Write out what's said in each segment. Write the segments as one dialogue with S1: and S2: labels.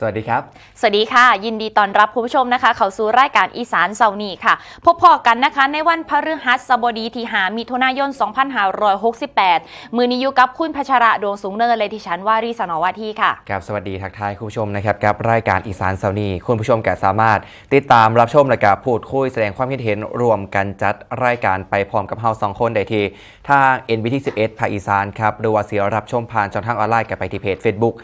S1: สวัสดีครับ
S2: สวัสดีค่ะ ยินดีต้อนรับคุณผู้ชมนะคะ เข้าสู่รายการอีสานเสาร์นี้ค่ะ พบพอกันนะคะ ในวันพฤหัสบดีที่หามิถุนายน 2568 มือนี้อยู่กับคุณพัชระดวงสูงเนินเลยที่ฉันว่ารีสนอวาทีค่ะ
S1: ครับสวัสดีทักทายคุณผู้ชมนะครับกับรายการอีสานเสาร์นีคุณผู้ชมก็สามารถ ติดตามรับชมและกับพูดคุยแสดงความคิดเห็นรวมกันจัดรายการไปพร้อมกับเฮาสองคนได้ที่ทาง NBT 11ภาคอีสานครับหรือว่าเสียรับชมผ่านช่องทางออนไลน์กับไปที่เพจ Facebook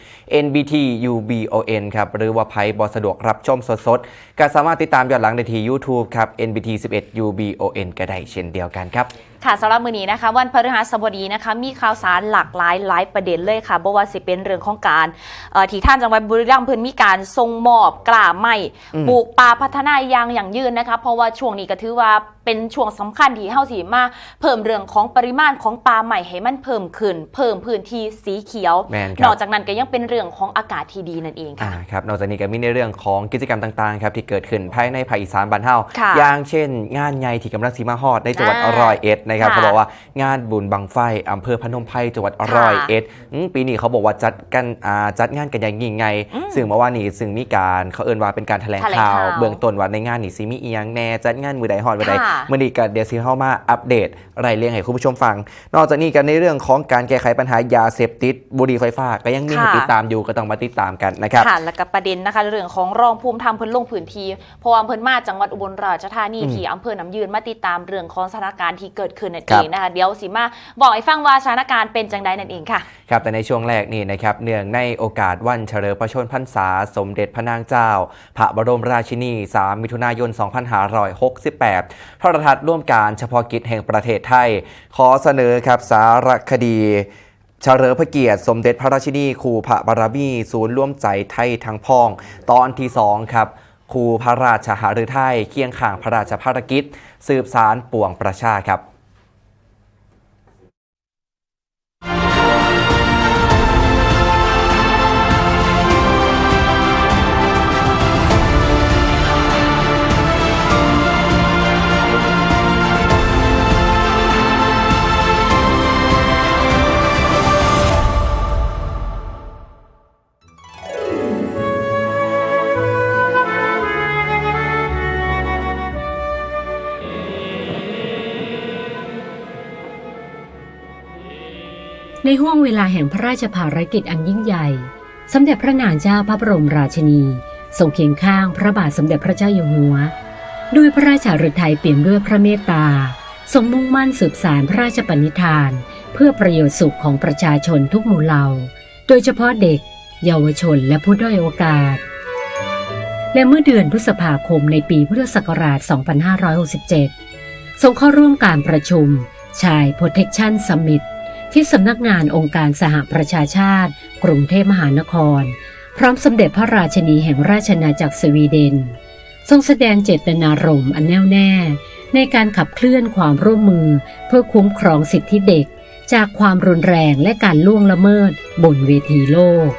S1: NBT UBON ครับ หรือว่าไพ่บอสะดวกรับชมสดๆก็สามารถติดตามย้อนหลังได้ที่ YouTube ครับ NBT 11 UBON ก็ได้เช่นเดียวกันครับ
S2: ค่ะสำหรับมือนี้นะคะ วันพฤหัสบดีนะคะ มีข่าวสารหลากหลายหลายประเด็นเลยค่ะบ่ว่าสิเป็นเรื่องของการเอ่อที่ท่านจังหวัดบุรีรัมย์เพิ่นมีการทรงมอบกล้าไม้
S1: อืม
S2: ปลูกป่าพัฒนายางอย่างยืนนะคะ เพราะว่าช่วงนี้ก็ถือว่าเป็นช่วงสำคัญที่เฮาสิมาเพิ่มเรื่องของปริมาณของป่าใหม่ให้มันเพิ่มขึ้น เพิ่มพื้นที่สีเขียว
S1: แม่นครับ
S2: นอกจากนั้นก็ยังเป็นเรื่องของอากาศที่ดีนั่นเอง
S1: อ่า
S2: ค่ะ
S1: ครับนอกจากนี้ก็มีในเรื่องของกิจกรรมต่างๆครับที่เกิดขึ้นภายในภาคอีสานบ้านเฮา
S2: ค่ะ
S1: อย่างเช่น งานใหญ่ที่กำลังสีมาฮอดในจังหวัด
S2: อ่า
S1: ร้อยเอ็ดนะครับ
S2: ค่ะ
S1: เขาบอกว่างานบุญบังไฟอำเภอพนมไพรจังหวัดร้อยเอ็ดอืมปีนี้เขาบอกว่าจัดกันอ่าจัดงานกันอย่างยิ่งใหญ่
S2: อืม
S1: ซึ่งเมื่อวานนี้ซึ่งมีการเขาเอิ้นว่าเป็นการแถลง
S2: แถลง
S1: ข่าว
S2: ข่าว
S1: เบื้องต้นว่าในงานนี่สิมีอีหยังแน่จัดงานมือใดฮอดมือใด
S2: ค่ะ
S1: มื่อนี้ก็เดี๋ยวสิเข้ามาอัปเดตรายเรียงให้คุณผู้ชมฟัง นอกจากนี้กันในเรื่องของการแก้ไขปัญหายาเสพติดบุหรี่ไฟฟ้าก็ยังมีให้
S2: ค่ะ
S1: ติดตามอยู่ก็ต้องมาติดตามกันนะครับ
S2: ค่ะแล้วก็ประเด็นนะคะเรื่องของรองภูมิธรรมเพิ่นลงพื้นที่เพราะว่าอำเพิ่นมาจังหวัดอุบลราชธานี
S1: อืม
S2: ที่อำเภอหนำยืนมาติดตามเรื่องของสถานการณ์ที่เกิดขึ้นนั่น
S1: ค
S2: เอ
S1: รับ
S2: งนะคะเดี๋ยวสิมาบอกให้ฟังว่าสถานการณ์เป็นจังใดนั่นเองค่ะ
S1: ครับแต่ในช่วงแรกนี่นะครับเนื่องในโอกาสวันเฉลิมพระชนมพรรษา สมเด็จพระนางเจ้า พระบรมราชินี 3 มิถุนายน 2568ทรทัศน์ร่วมการเฉพาะกิจแห่งประเทศไทย ขอเสนอครับสารคดีเฉลิมพระเกียรติสมเด็จพระราชินีครูพระบารมีศูนย์ร่วมใจไทยทั้งพ้อง ตอนที่2ครับครูพระราชหฤทัยเคียงข่างพระราชภารกิจ สืบสารปวงประชาครับ
S3: ในห่วงเวลาแห่งพระราชภารกิจอันยิ่งใหญ่ สมเด็จพระนางเจ้าพระบรมราชินีทรงเคียงข้างพระบาทสมเด็จพระเจ้าอยู่หัว ด้วยพระราชาฤทัยเปี่ยมด้วยพระเมตตาทรงมุ่งมั่นสืบสารพระราชปณิธาน เพื่อประโยชน์สุขของประชาชนทุกหมู่เหล่า โดยเฉพาะเด็ก เยาวชนและผู้ด้อยโอกาส และเมื่อเดือนพฤษภาคมในปีพุทธศักราช 2567 ทรงเข้าร่วมการประชุมชาย Protection Summit ที่สำนักงานองค์การสหประชาชาติ กรุงเทพมหานคร พร้อมสมเด็จพระราชนีแห่งราชอาณาจักรสวีเดน ทรงแสดงเจตนารมณ์อันแน่วแน่ ในการขับเคลื่อนความร่วมมือ เพื่อคุ้มครองสิทธิเด็ก จากความรุนแรงและการล่วงละเมิดบนเวทีโลก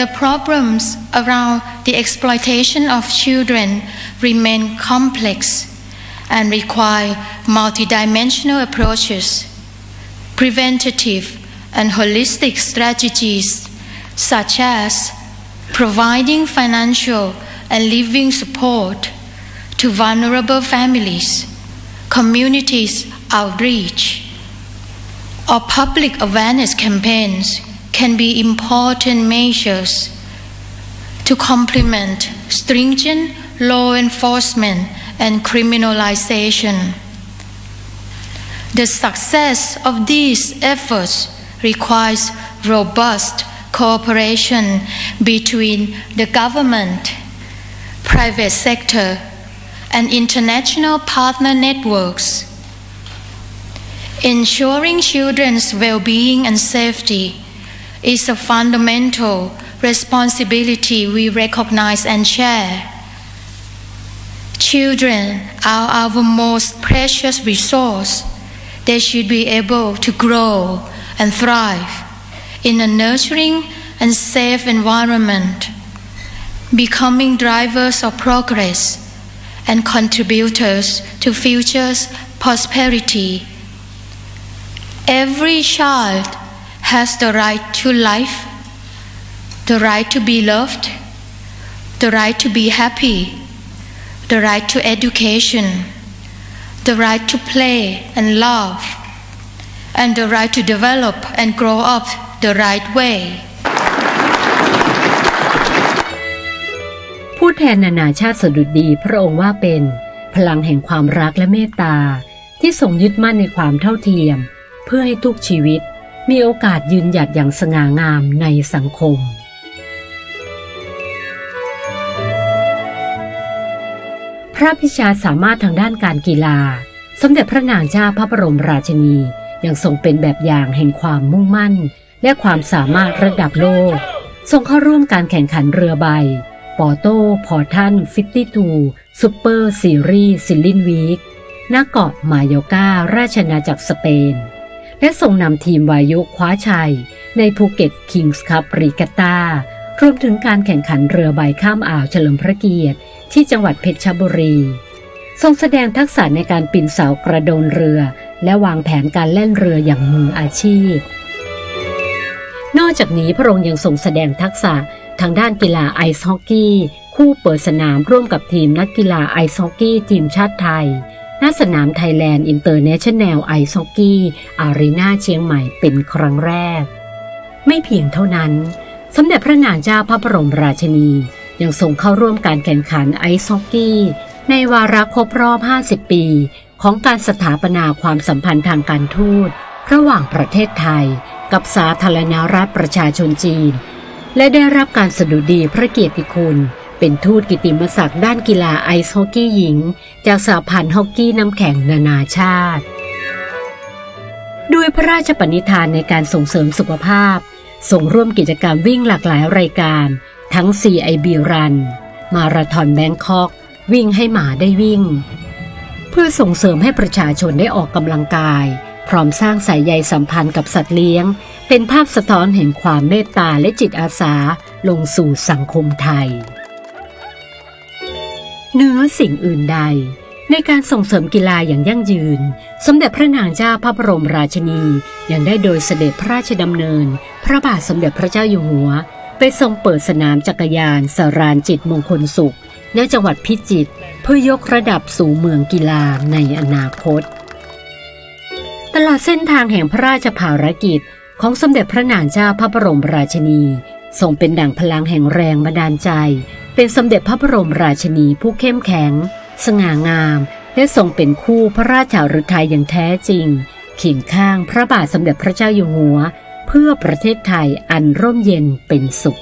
S4: The problems around the exploitation of children remain complex and require multidimensional approaches, preventative and holistic strategies such as providing financial and living support to vulnerable families, communities outreach, or public awareness campaigns can be important measures to complement stringent law enforcement and criminalization. The success of these efforts requires robust cooperation between the government, private sector, and international partner networks. Ensuring children's well being and safety is a fundamental responsibility we recognize and share. Children are our most precious resource. They should be able to grow and thrive in a nurturing and safe environment, becoming drivers of progress and contributors to future's prosperity. Every child has the right to life, the right to be loved, the right to be happy, the right to education, the right to play and love, and the right to develop and grow up the right way.
S3: ผู้แทนนานาชาติสดุดีพระองค์ว่าเป็นพลังแห่งความรักและเมตตา ที่ทรงยึดมั่นในความเท่าเทียม เพื่อให้ทุกชีวิตมีโอกาสยืนหยัดอย่างสง่างามในสังคม พระพิชาสามารถทางด้านการกีฬา สมเด็จพระนางเจ้าพระบรมราชินียังทรงเป็นแบบอย่างแห่งความมุ่งมั่น และความสามารถระดับโลก ทรงเข้าร่วมการแข่งขันเรือใบ ปอโต้พอทันฟิตตี้ทูซูเปอร์ซีรีส์ซิลลินวีคณเกาะมายอก้าราชอาณาจักรสเปน และส่งนำทีมวายุคว้าชัย ในภูเก็ตคิงส์คัพรีกาตารวมถึงการแข่งขันเรือใบข้ามอ่าวเฉลิมพระเกียรติ ที่จังหวัดเพชรบุรี ทรงแสดงทักษะในการปีนเสากระโดนเรือ และวางแผนการเล่นเรืออย่างมืออาชีพ นอกจากนี้พระองค์ยังทรงแสดงทักษะทางด้านกีฬาไอซ์ฮอกกี้คู่เปิดสนามร่วมกับทีมนักกีฬาไอซ์ฮอกกี้ทีมชาติไทยณสนามไทยแลนด์อินเตอร์เนชั่นแนลไอซ์ฮอกกี้อารีนาเชียงใหม่เป็นครั้งแรก ไม่เพียงเท่านั้น สมเด็จพระนางเจ้าพระบรมราชินี ยังทรงเข้าร่วมการแข่งขันไอซ์ฮอกกี้ ในวาระครบรอบ 50 ปี ของการสถาปนาความสัมพันธ์ทางการทูต ระหว่างประเทศไทย กับสาธารณรัฐประชาชนจีน และได้รับการสดุดีพระเกียรติคุณ เป็นทูตกิตติมศักดิ์ด้านกีฬาไอซ์ฮอกกี้หญิง จากสหพันธ์ฮอกกี้น้ำแข็งนานาชาติด้วยพระราชปณิธานในการส่งเสริมสุขภาพ ส่งร่วมกิจกรรมวิ่งหลากหลายรายการ ทั้ง CIB Run มาราธอนแบงคอกวิ่งให้หมาได้วิ่ง เพื่อส่งเสริมให้ประชาชนได้ออกกำลังกาย พร้อมสร้างสายใยสัมพันธ์กับสัตว์เลี้ยง เป็นภาพสะท้อนแห่งความเมตตาและจิตอาสาลงสู่สังคมไทยเนื้อสิ่งอื่นใด ในการส่งเสริมกีฬาอย่างยั่งยืน สมเด็จพระนางเจ้าพระบรมราชินียังได้โดยเสด็จพระราชดำเนิน พระบาทสมเด็จพระเจ้าอยู่หัว ไปทรงเปิดสนามจักรยานสรานจิตมงคลสุข ณจังหวัดพิจิตรเพื่อยกระดับสู่เมืองกีฬาในอนาคต ตลอดเส้นทางแห่งพระราชภารกิจของสมเด็จพระนางเจ้าพระบรมราชินีทรงเป็นดั่งพลังแห่งแรงบันดาลใจ เป็นสมเด็จพระบรมราชินีผู้เข้มแข็ง สง่างาม และทรงเป็นคู่พระราชาฤทัยอย่างแท้จริงเคียงข้างพระบาทสมเด็จพระเจ้าอยู่หัว เพื่อประเทศไทยอันร่มเย็นเป็นสุข